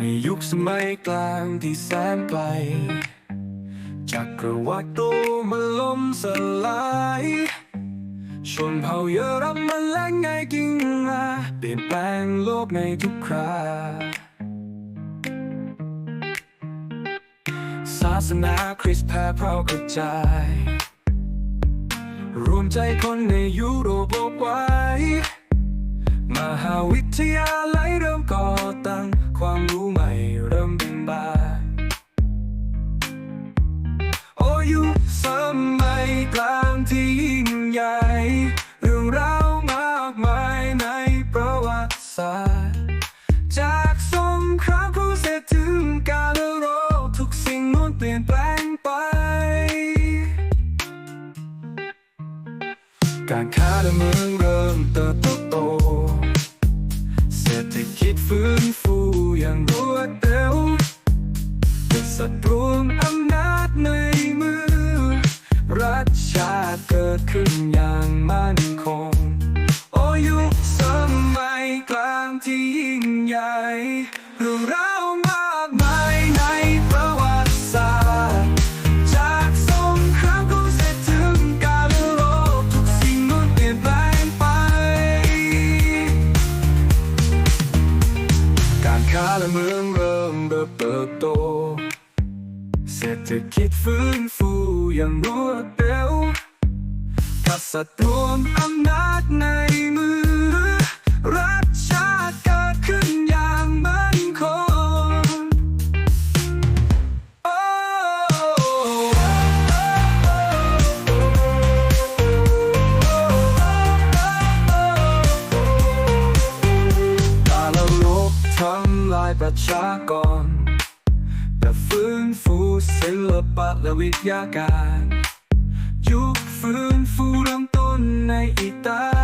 ในยุคสมัยกลางที่แสนไกลจักรวรรดิโตมันล่มสลายชนเผ่าเยอรมันและไงกิ่งมาเปลี่ยนแปลงโลกในทุกคราศาสนาคริสต์แพร่เพรากระจาย รวมใจคนในยุโรป กลางที่ยิ่งใหญ่เรื่องราวมากมายในประวัติศาสตร์ จากสงครามครูเสดถึงการรบทุกสิ่งโน้นเปลี่ยนแปลงไป การค้าและเมืองเริ่มเติบโต เศรษฐกิจฟื้นฟูอย่างรวดเร็วกษัตริย์รวมอำ มั่นคง โอ้ยุคสมัยกลางที่ยิ่งใหญ่เรื่องรามากมายในประวัติศาสตร์ จากสงครามก็เสร็จถึงการรบทุกสิ่งมันเปลี่ยนแปลงไป การค้าและเมืองเริ่มเติบโต เศรษฐกิจฟื้นฟูอย่างรวดเร็ว กษัตว์รวมอำนาจในมือ รัฐชาติเกิดขึ้นอย่างมั่นคงโอ้การลบทำลายประชากร แต่ฟื้นฟูศิลปะและวิทยาการยุคฟื้นฟู เ